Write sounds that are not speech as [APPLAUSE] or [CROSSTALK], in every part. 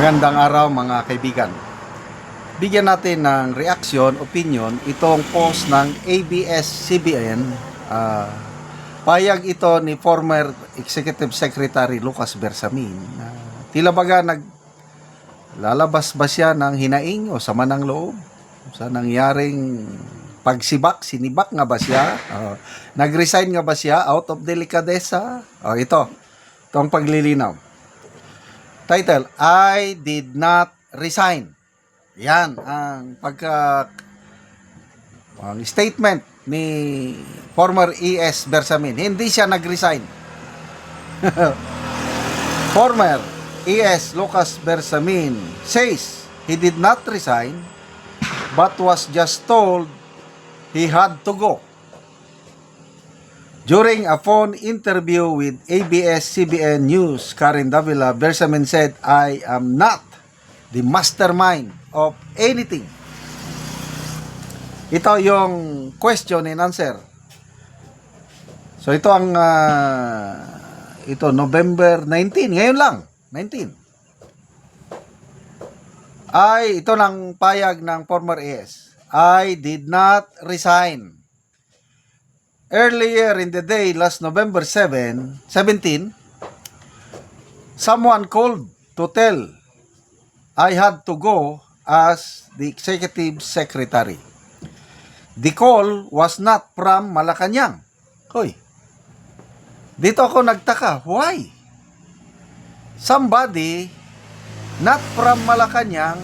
Magandang araw mga kaibigan. Bigyan natin ng reaksyon, opinion, itong post ng ABS-CBN. ah, payag ito ni former Executive Secretary Lucas Bersamin. na tila baga nag lalabas ba siya ng hinaing o sama ng loob sa nangyaring pagsibak, sinibak nga ba siya? Ah, nag-resign nga ba siya out of delicadeza? Oh, ito, itong paglilinaw. Title, I did not resign. Yan ang pagka ang statement ni former ES Bersamin. Hindi siya nag-resign. [LAUGHS] former ES Lucas Bersamin says he did not resign but was just told he had to go. During a phone interview with ABS-CBN News, Karen Davila, Bersamin said, I am not the mastermind of anything. Ito yung question and answer. So ito ang ah, ito November 19, ngayon lang, 19. Ay ito ng payag ng former AS. I did not resign. Earlier in the day, last November 7, 17, someone called to tell I had to go as the executive secretary. The call was not from Malacanang. Hoy. Dito ako nagtaka. Why? Somebody not from Malacanang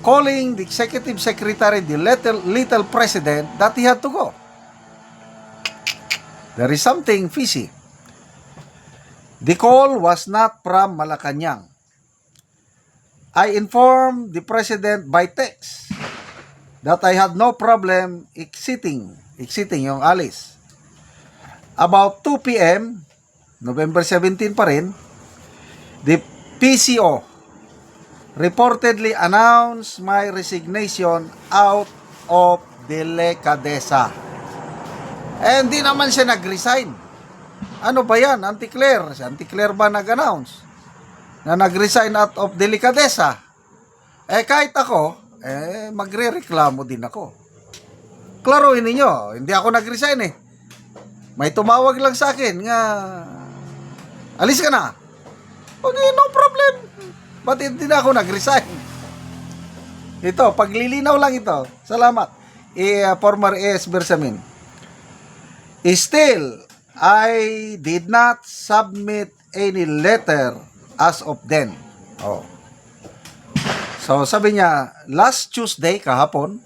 calling the executive secretary, the little, little president, that he had to go. There is something fishy. The call was not from Malacanang. I informed the president by text that I had no problem exiting, exiting yung alis. About 2 p.m., November 17 pa rin, the PCO reportedly announced my resignation out of delicadeza. Eh, hindi naman siya nag-resign. Ano ba yan? Anti-Claire. Si Anti-Claire ba nag-announce? Na nag-resign out of delicadeza. Eh, kahit ako, eh, magre-reklamo din ako. Klaruhin ninyo, hindi ako nag-resign eh. May tumawag lang sa akin nga, alis ka na. O di, no problem. Ba't hindi na ako nag-resign? Ito, paglilinaw lang ito. Salamat. Eh, former AS Bersamin. Still, I did not submit any letter as of then. Oh. So, sabi niya, last Tuesday, kahapon,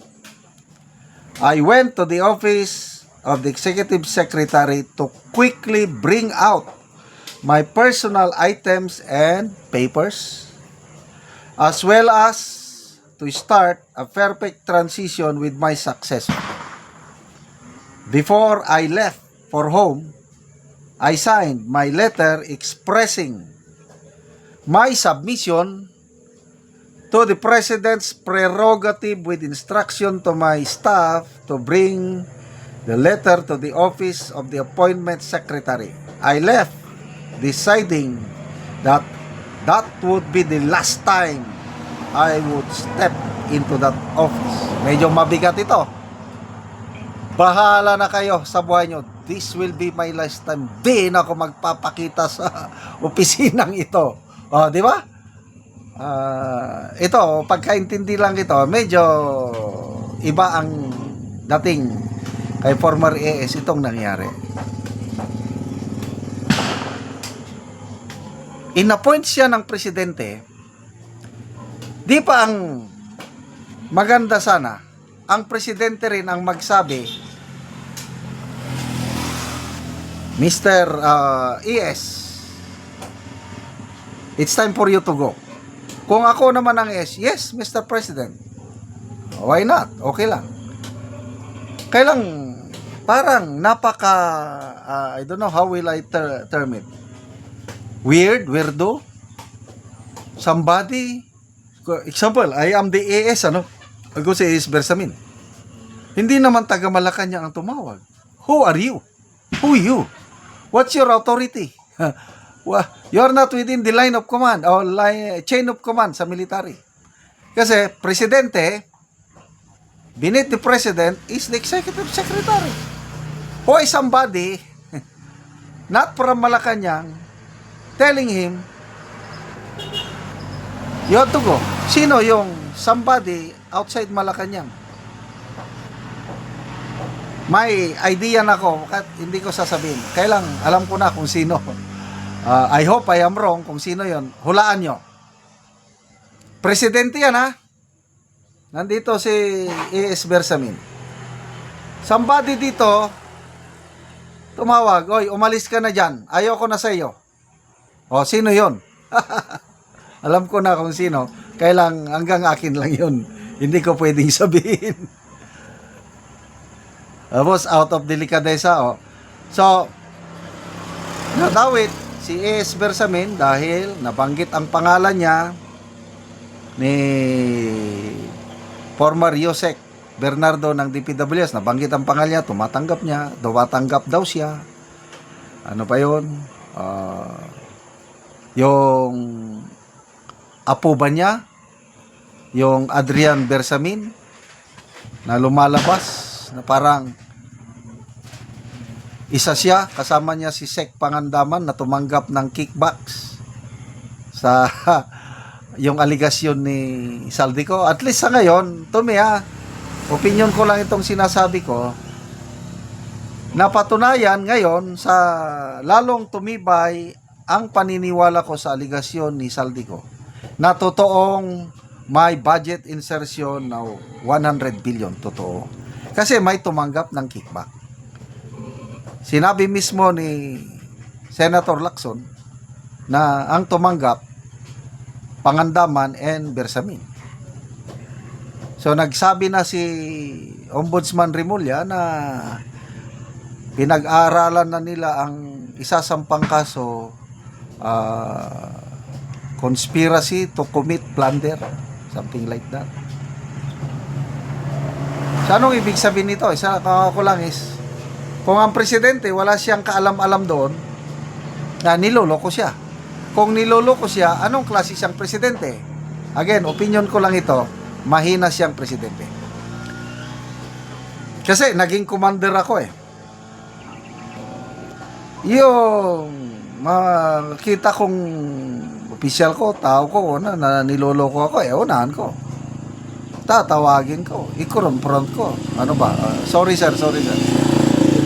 I went to the office of the executive secretary to quickly bring out my personal items and papers, as well as to start a perfect transition with my successor. Before I left for home, I signed my letter expressing my submission to the President's prerogative with instruction to my staff to bring the letter to the office of the appointment secretary. I left deciding that that would be the last time I would step into that office. Medyo mabigat ito. Bahala na kayo sa buhay nyo. This will be my last time. Di na ako magpapakita sa [LAUGHS] opisinang ito. O, di ba? Ah, ito, pagkaintindi lang ito, medyo iba ang dating kay former AS itong nangyari. Inappoint siya ng presidente, di pa ang maganda sana, ang presidente rin ang magsabi, Mr. uh, ES, it's time for you to go. Kung ako naman ang ES, yes, Mr. President. Why not? Okay lang. Kailang parang napaka uh, I don't know how will I ter- term it. Weird, weirdo. Somebody example, I am the AS ano. Ako si AS Bersamin. Hindi naman taga Malacanang ang tumawag. Who are you? Who you? What's your authority? [LAUGHS] Wa- You are not within the line of command or line, chain of command sa military. Kasi presidente, beneath the president is the executive secretary. Who is somebody, [LAUGHS] not from Malacanang, telling him, you have to go. Sino yung somebody outside Malacanang? May idea na ako, hindi ko sasabihin. Kailang alam ko na kung sino. Ah, I hope I am wrong kung sino yon. Hulaan nyo. Presidente yan ha. Nandito si A.S. Bersamin. Somebody dito, tumawag, oy, umalis ka na dyan. Ayoko na sa iyo. O, sino yon? [LAUGHS] Alam ko na kung sino. Kailang hanggang akin lang yun. Hindi ko pwedeng [LAUGHS] sabihin. Tapos, out of delicadeza, oh. So, nadawit si A.S. Bersamin dahil nabanggit ang pangalan niya ni former Yosek Bernardo ng DPWS. Nabanggit ang pangalan niya, tumatanggap niya, tumatanggap daw siya. Ano pa yun? Ah, yung apo ba niya, yung Adrian Bersamin, na lumalabas na parang isa siya, kasama niya si Sek Pangandaman na tumanggap ng kickbacks sa [LAUGHS] yung aligasyon ni Saldico. At least sa ngayon, Tumi ha, opinion ko lang itong sinasabi ko, napatunayan ngayon sa lalong tumibay ang paniniwala ko sa aligasyon ni Saldico na totoong may budget insertion na 100 billion, totoo. Kasi may tumanggap ng kickback. Sinabi mismo ni Senator Lacson na ang tumanggap Pangandaman and Bersamin. So nagsabi na si Ombudsman Rimulya na pinag-aaralan na nila ang isasampang kaso ah, conspiracy to commit plunder something like that. So anong ibig sabihin nito? Isa ko lang is kung ang presidente wala siyang kaalam-alam doon na niloloko siya. Kung niloloko siya, anong klase siyang presidente? Again, opinion ko lang ito, mahina siyang presidente. Kasi naging commander ako eh. Yung makita kong official ko, tao ko na, na niloloko ako, eh, unahan ko. Tatawagin ko, i-confront ko. Ano ba? Ah, sorry sir, sorry sir.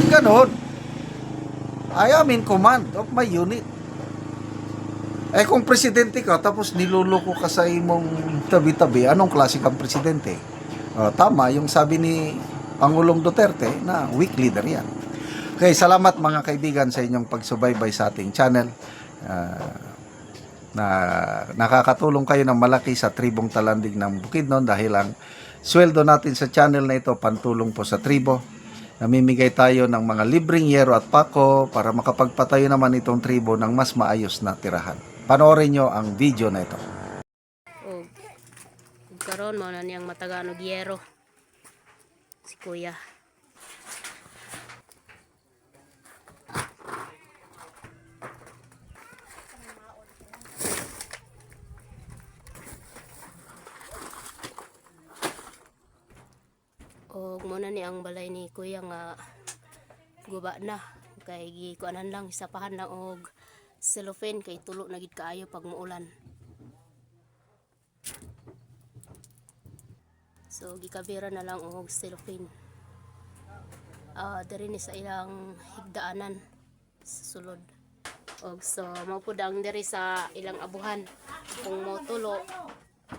Ganon. I am in command of my unit. Eh kung presidente ka, tapos niloloko ka sa imong tabi-tabi, anong klase kang presidente? Ah, tama, yung sabi ni Pangulong Duterte na weak leader yan. Okay, salamat mga kaibigan sa inyong pagsubaybay sa ating channel. Ah, na nakakatulong kayo ng malaki sa tribong talandig ng Bukidnon dahil ang sweldo natin sa channel na ito pantulong po sa tribo. Namimigay tayo ng mga libreng yero at pako para makapagpatayo naman itong tribo ng mas maayos na tirahan. Panoorin nyo ang video na ito. og ug karon mao na niyang matagaan og yero si kuya og mo na ni ang balay ni kuya nga guba na kay gikuanan lang isapahan lang og cellophane kay tulo na gid kaayo pag muulan So gikabira na lang og cellophane. Ah, diri ni sa ilang higdaanan sa sulod. Og so mao pud ang diri sa ilang abuhan. Kung mo tulo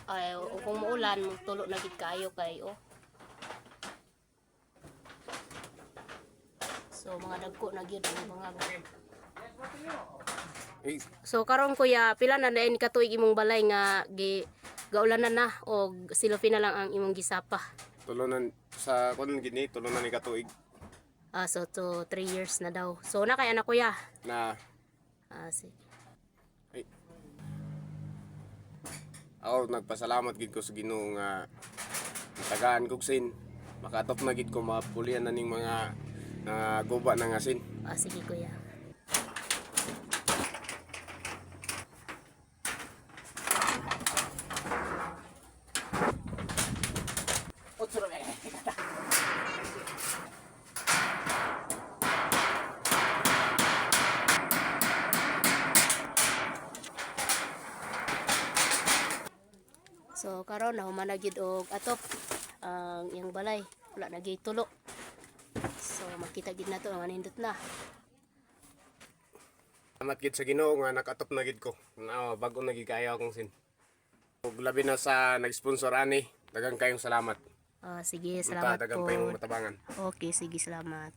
ay kung muulan mo tulo na gid kaayo kay oh. So mga dagko na gyud ang mga So karon kuya, pila na dayon katuig imong balay nga gi gaulanan na o silopin na lang ang imong gisapa. tulunan sa kun gini tulunan ni katuig Ah, so to 3 years na daw. So na kay anak kuya. na Ah, sige. ako nagpasalamat gid ko sa Ginoo nga tagaan kog sin makatop na gid ko mapulian na ning mga Ah, uh, guba ng asin. Oh, sige kuya. Oh, eh, eh, eh, so karon na humanagid og atop ang uh, yung balay wala nagitulo so makita gid nato ang nindot na Salamat gid sa Ginoo nga nakatop na gid ko. Na bago na gid kaayo akong sin. Ug labi na sa nag-sponsor ani, daghang kayong salamat. Ah, sige salamat daghang po pa yung matabangan. okay sige salamat